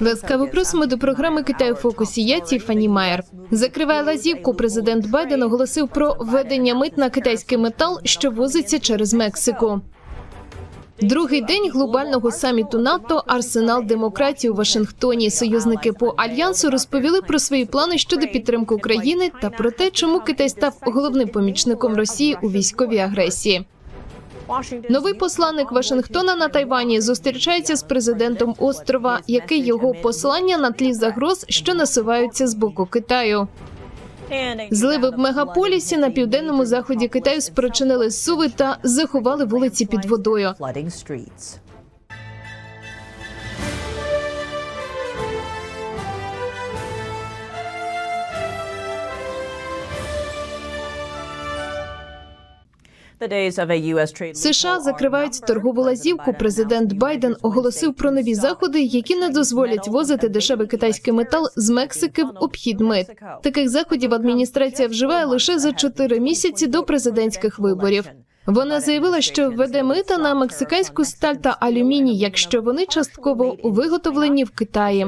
Ласкаво просимо до програми Китай у фокусі. Я Тіфані Майер. Закриває лазівку. Президент Байден оголосив про введення мит на китайський метал, що возиться через Мексику. Другий день глобального саміту НАТО Арсенал демократії у Вашингтоні. Союзники по альянсу розповіли про свої плани щодо підтримки України та про те, чому Китай став головним помічником Росії у військовій агресії. Новий посланник Вашингтона на Тайвані зустрічається з президентом острова, який його послання на тлі загроз, що насуваються з боку Китаю. Зливи в мегаполісі на південному заході Китаю спричинили суви та заховали вулиці під водою. США закривають торгову лазівку. Президент Байден оголосив про нові заходи, які не дозволять возити дешевий китайський метал з Мексики в обхід мит. Таких заходів адміністрація вживає лише за чотири місяці до президентських виборів. Вона заявила, що введе мита на мексиканську сталь та алюміній, якщо вони частково виготовлені в Китаї.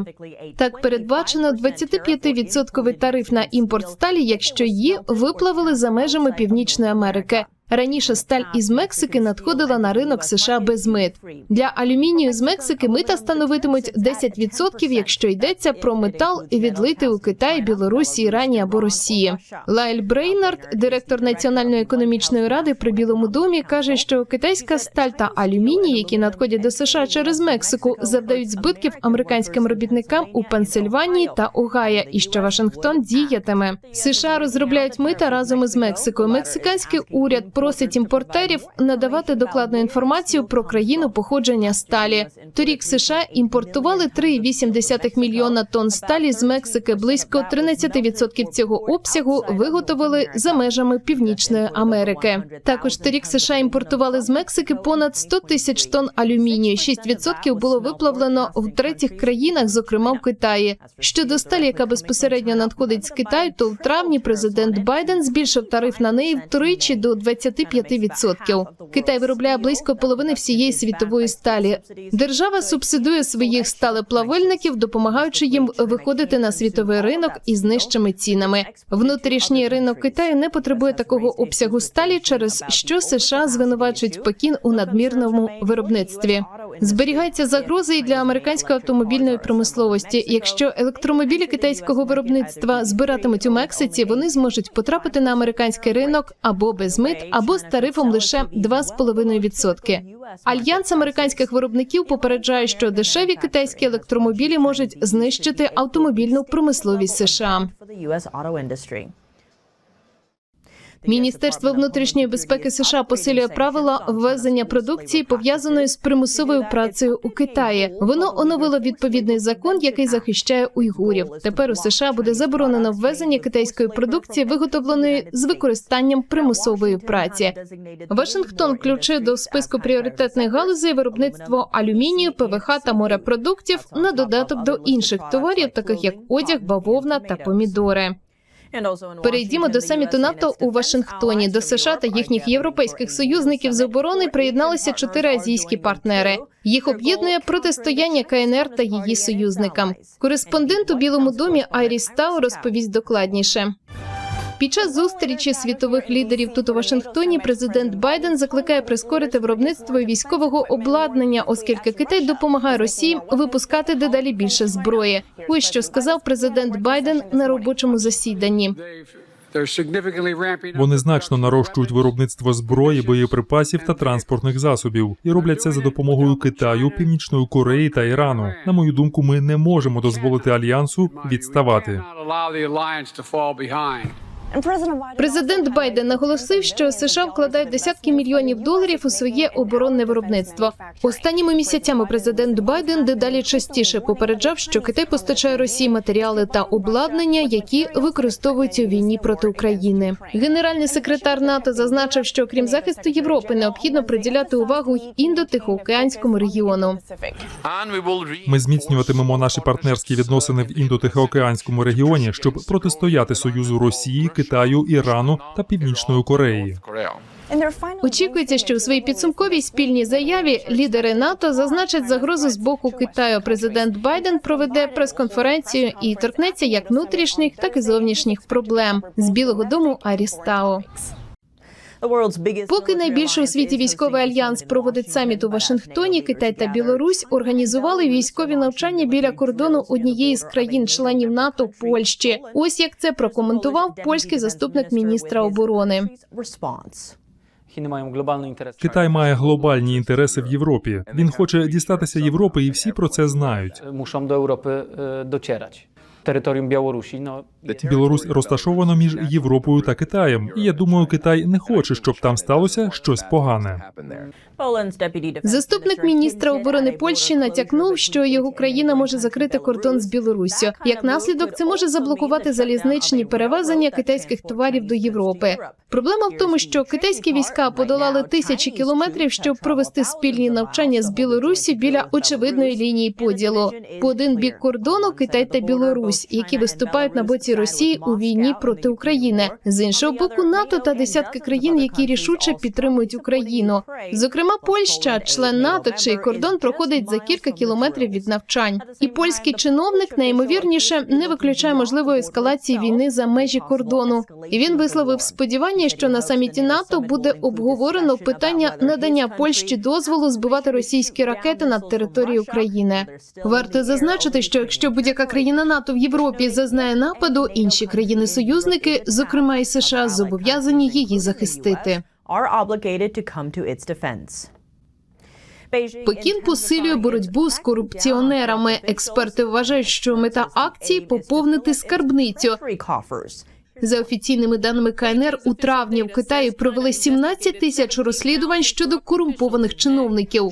Так передбачено 25% тариф на імпорт сталі, якщо її виплавили за межами Північної Америки. Раніше сталь із Мексики надходила на ринок США без мит. Для алюмінію з Мексики мита становитимуть 10%, якщо йдеться про метал відлитий у Китаї, Білорусі, Ірані або Росії. Лайль Брейнард, директор Національної економічної ради при Білому домі, каже, що китайська сталь та алюміній, які надходять до США через Мексику, завдають збитків американським робітникам у Пенсильванії та Огайо, і що Вашингтон діятиме. США розробляють мита разом із Мексикою. Мексиканський уряд просить імпортерів надавати докладну інформацію про країну походження сталі. Торік США імпортували 3,8 мільйона тонн сталі з Мексики. Близько 13% цього обсягу виготовили за межами Північної Америки. Також торік США імпортували з Мексики понад 100 тисяч тонн алюмінію. 6% було виплавлено в третіх країнах, зокрема в Китаї. Щодо сталі, яка безпосередньо надходить з Китаю, то в травні президент Байден збільшив тариф на неї втричі до 25%. Китай виробляє близько половини всієї світової сталі. Держава субсидує своїх сталеплавильників, допомагаючи їм виходити на світовий ринок із нижчими цінами. Внутрішній ринок Китаю не потребує такого обсягу сталі, через що США звинувачують Пекін у надмірному виробництві. Зберігається загроза і для американської автомобільної промисловості. Якщо електромобілі китайського виробництва збиратимуть у Мексиці, вони зможуть потрапити на американський ринок або без мит, або з тарифом лише 2,5%. Альянс американських виробників попереджає, що дешеві китайські електромобілі можуть знищити автомобільну промисловість США. Міністерство внутрішньої безпеки США посилює правила ввезення продукції пов'язаної з примусовою працею у Китаї. Воно оновило відповідний закон, який захищає уйгурів. Тепер у США буде заборонено ввезення китайської продукції, виготовленої з використанням примусової праці. Вашингтон включив до списку пріоритетних галузей виробництво алюмінію, ПВХ та морепродуктів на додаток до інших товарів, таких як одяг, бавовна та помідори. Перейдімо до саміту НАТО у Вашингтоні. До США та їхніх європейських союзників з оборони приєдналися чотири азійські партнери. Їх об'єднує протистояння КНР та її союзникам. Кореспондент у Білому домі Айріс Тау розповість докладніше. Під час зустрічі світових лідерів тут у Вашингтоні президент Байден закликає прискорити виробництво військового обладнання, оскільки Китай допомагає Росії випускати дедалі більше зброї. Ось що сказав президент Байден на робочому засіданні. Вони значно нарощують виробництво зброї, боєприпасів та транспортних засобів і роблять це за допомогою Китаю, Північної Кореї та Ірану. На мою думку, ми не можемо дозволити альянсу відставати. Президент Байден наголосив, що США вкладають десятки мільйонів доларів у своє оборонне виробництво. Останніми місяцями президент Байден дедалі частіше попереджав, що Китай постачає Росії матеріали та обладнання, які використовуються у війні проти України. Генеральний секретар НАТО зазначив, що крім захисту Європи необхідно приділяти увагу й індотихоокеанському регіону. Ми зміцнюватимемо наші партнерські відносини в індотихоокеанському регіоні, щоб протистояти союзу Росії, Китаю, Ірану та Північної Кореї. Очікується, що у своїй підсумковій спільній заяві лідери НАТО зазначать загрозу з боку Китаю. Президент Байден проведе прес-конференцію і торкнеться як внутрішніх, так і зовнішніх проблем з Білого Дому Арістау. Поки найбільший у світі військовий альянс проводить саміт у Вашингтоні, Китай та Білорусь організували військові навчання біля кордону однієї з країн-членів НАТО Польщі. Ось як це прокоментував польський заступник міністра оборони. Китай має глобальні інтереси в Європі. Він хоче дістатися Європи, і всі про це знають. Muszą do Europy e, docierać. Terytorium Białorusi, Білорусь розташована між Європою та Китаєм, і я думаю, Китай не хоче, щоб там сталося щось погане. Заступник міністра оборони Польщі натякнув, що його країна може закрити кордон з Білоруссю. Як наслідок, це може заблокувати залізничні перевезення китайських товарів до Європи. Проблема в тому, що китайські війська подолали тисячі кілометрів, щоб провести спільні навчання з Білоруссю біля очевидної лінії поділу. По один бік кордону Китай та Білорусь, які виступають на боці Росії у війні проти України. З іншого боку, НАТО та десятки країн, які рішуче підтримують Україну. Зокрема, Польща, член НАТО, чий кордон проходить за кілька кілометрів від навчань. І польський чиновник найімовірніше не виключає можливої ескалації війни за межі кордону. І він висловив сподівання, що на саміті НАТО буде обговорено питання надання Польщі дозволу збивати російські ракети над територією України. Варто зазначити, що якщо будь-яка країна НАТО в Європі зазнає нападу, інші країни-союзники, зокрема і США, зобов'язані її захистити. Пекін посилює боротьбу з корупціонерами. Експерти вважають, що мета акції поповнити скарбницю. За офіційними даними КНР, у травні в Китаї провели 17 тисяч розслідувань щодо корумпованих чиновників.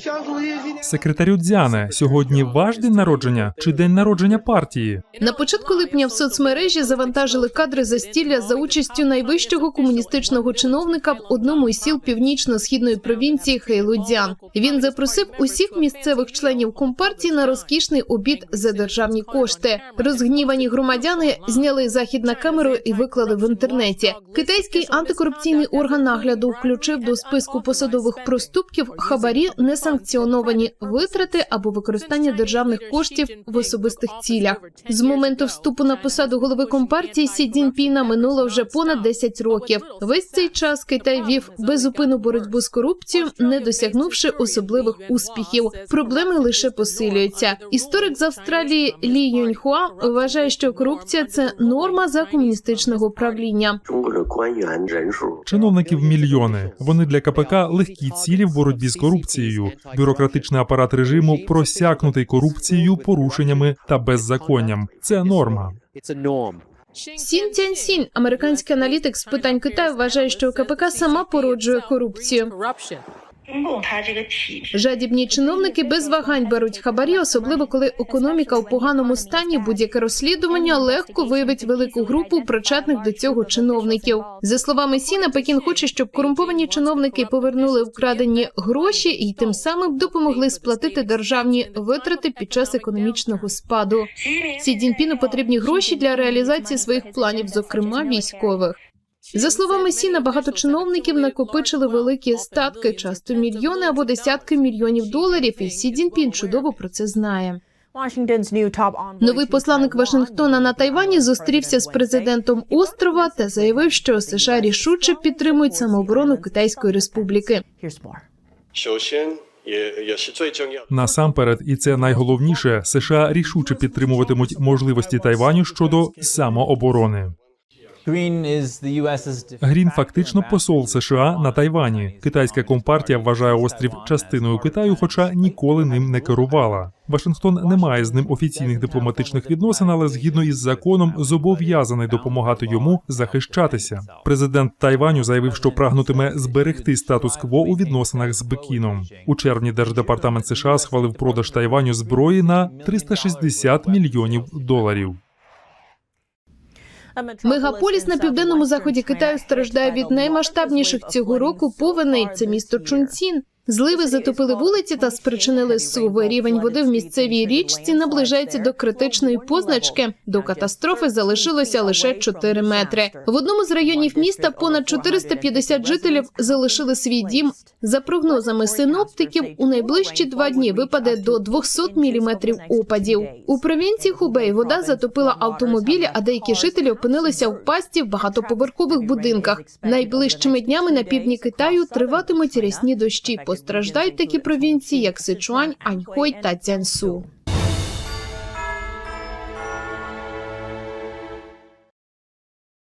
Секретарю Дзяне, сьогодні ваш день народження чи день народження партії? На початку липня в соцмережі завантажили кадри застілля за участю найвищого комуністичного чиновника в одному із сіл північно-східної провінції Хейлудзян. Він запросив усіх місцевих членів компартії на розкішний обід за державні кошти. Розгнівані громадяни зняли захід на камеру і виклали в інтернеті. Китайський антикорупційний орган нагляду включив до списку посадових проступків хабарі несанкціоновані витрати або використання державних коштів в особистих цілях. З моменту вступу на посаду голови компартії Сі Цзіньпіна минуло вже понад 10 років. Весь цей час Китай вів безупинну боротьбу з корупцією, не досягнувши особливих успіхів. Проблеми лише посилюються. Історик з Австралії Лі Юньхуа вважає, що корупція це норма за комуністичного головного управління. Чиновників мільйони. Вони для КПК легкі цілі в боротьбі з корупцією. Бюрократичний апарат режиму просякнутий корупцією, порушеннями та беззаконням. Це норма. Сін Цянь Сінь, американський аналітик з питань Китаю, вважає, що КПК сама породжує корупцію. Жадібні чиновники без вагань беруть хабарі, особливо коли економіка у поганому стані. Будь-яке розслідування легко виявить велику групу причетних до цього чиновників. За словами Сіна, Пекін хоче, щоб корумповані чиновники повернули вкрадені гроші і тим самим допомогли сплатити державні витрати під час економічного спаду. Сі Цзіньпіну потрібні гроші для реалізації своїх планів, зокрема військових. За словами сіна, багато чиновників накопичили великі статки, часто мільйони або десятки мільйонів доларів. І Сі Цзіньпін чудово про це знає. Новий посланник Вашингтона на Тайвані зустрівся з президентом острова та заявив, що США рішуче підтримують самооборону Китайської Республіки. Насамперед, і це найголовніше, США рішуче підтримуватимуть можливості Тайваню щодо самооборони. Грін фактично посол США на Тайвані. Китайська компартія вважає острів частиною Китаю, хоча ніколи ним не керувала. Вашингтон не має з ним офіційних дипломатичних відносин, але згідно із законом зобов'язаний допомагати йому захищатися. Президент Тайваню заявив, що прагнутиме зберегти статус-кво у відносинах з Пекіном. У червні держдепартамент США схвалив продаж Тайваню зброї на 360 мільйонів доларів. Мегаполіс на південному заході Китаю страждає від наймасштабніших цього року повеней. Це місто Чунцін. Зливи затопили вулиці та спричинили суви. Рівень води в місцевій річці наближається до критичної позначки. До катастрофи залишилося лише 4 метри. В одному з районів міста понад 450 жителів залишили свій дім. За прогнозами синоптиків, у найближчі два дні випаде до 200 міліметрів опадів. У провінції Хубей вода затопила автомобілі, а деякі жителі опинилися в пасті в багатоповерхових будинках. Найближчими днями на півдні Китаю триватимуть рясні дощі. Постраждають такі провінції, як Сичуань, Аньхой та Цянсу.